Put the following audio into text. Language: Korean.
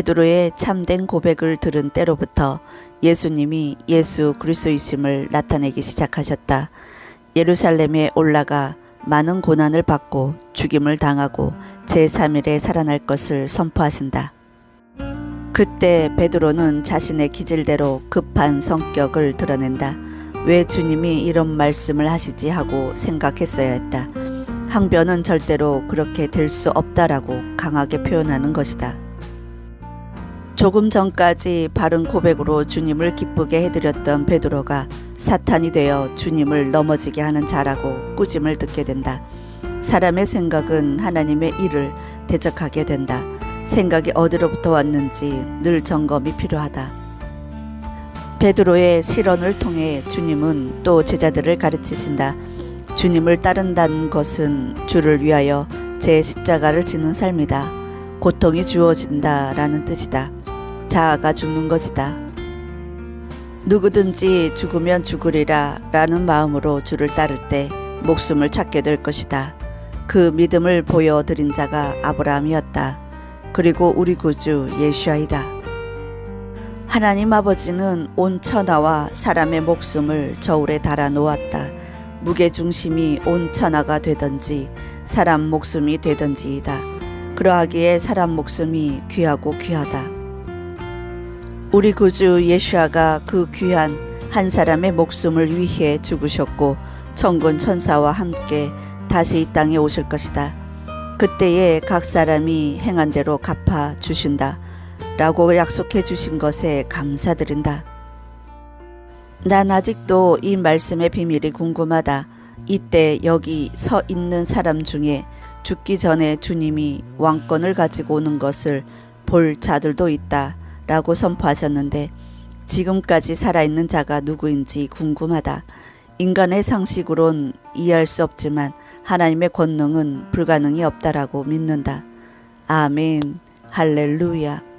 베드로의 참된 고백을 들은 때로부터 예수님이 예수 그리스도이심을 나타내기 시작하셨다. 예루살렘에 올라가 많은 고난을 받고 죽임을 당하고 제3일에 살아날 것을 선포하신다. 그때 베드로는 자신의 기질대로 급한 성격을 드러낸다. 왜 주님이 이런 말씀을 하시지 하고 생각했어야 했다. 항변은 절대로 그렇게 될 수 없다라고 강하게 표현하는 것이다. 조금 전까지 바른 고백으로 주님을 기쁘게 해드렸던 베드로가 사탄이 되어 주님을 넘어지게 하는 자라고 꾸짐을 듣게 된다. 사람의 생각은 하나님의 일을 대적하게 된다. 생각이 어디로부터 왔는지 늘 점검이 필요하다. 베드로의 실언을 통해 주님은 또 제자들을 가르치신다. 주님을 따른다는 것은 주를 위하여 제 십자가를 지는 삶이다. 고통이 주어진다라는 뜻이다. 자아가 죽는 것이다. 누구든지 죽으면 죽으리라 라는 마음으로 주를 따를 때 목숨을 찾게 될 것이다. 그 믿음을 보여드린 자가 아브라함이었다. 그리고 우리 구주 예수아이다. 하나님 아버지는 온 천하와 사람의 목숨을 저울에 달아 놓았다. 무게 중심이 온 천하가 되든지 사람 목숨이 되든지이다. 그러하기에 사람 목숨이 귀하고 귀하다. 우리 구주 예수아가 그 귀한 한 사람의 목숨을 위해 죽으셨고 천군 천사와 함께 다시 이 땅에 오실 것이다. 그때에 각 사람이 행한 대로 갚아 주신다. 라고 약속해 주신 것에 감사드린다. 난 아직도 이 말씀의 비밀이 궁금하다. 이때 여기 서 있는 사람 중에 죽기 전에 주님이 왕권을 가지고 오는 것을 볼 자들도 있다. 라고 선포하셨는데 지금까지 살아있는 자가 누구인지 궁금하다. 인간의 상식으론 이해할 수 없지만 하나님의 권능은 불가능이 없다라고 믿는다. 아멘. 할렐루야.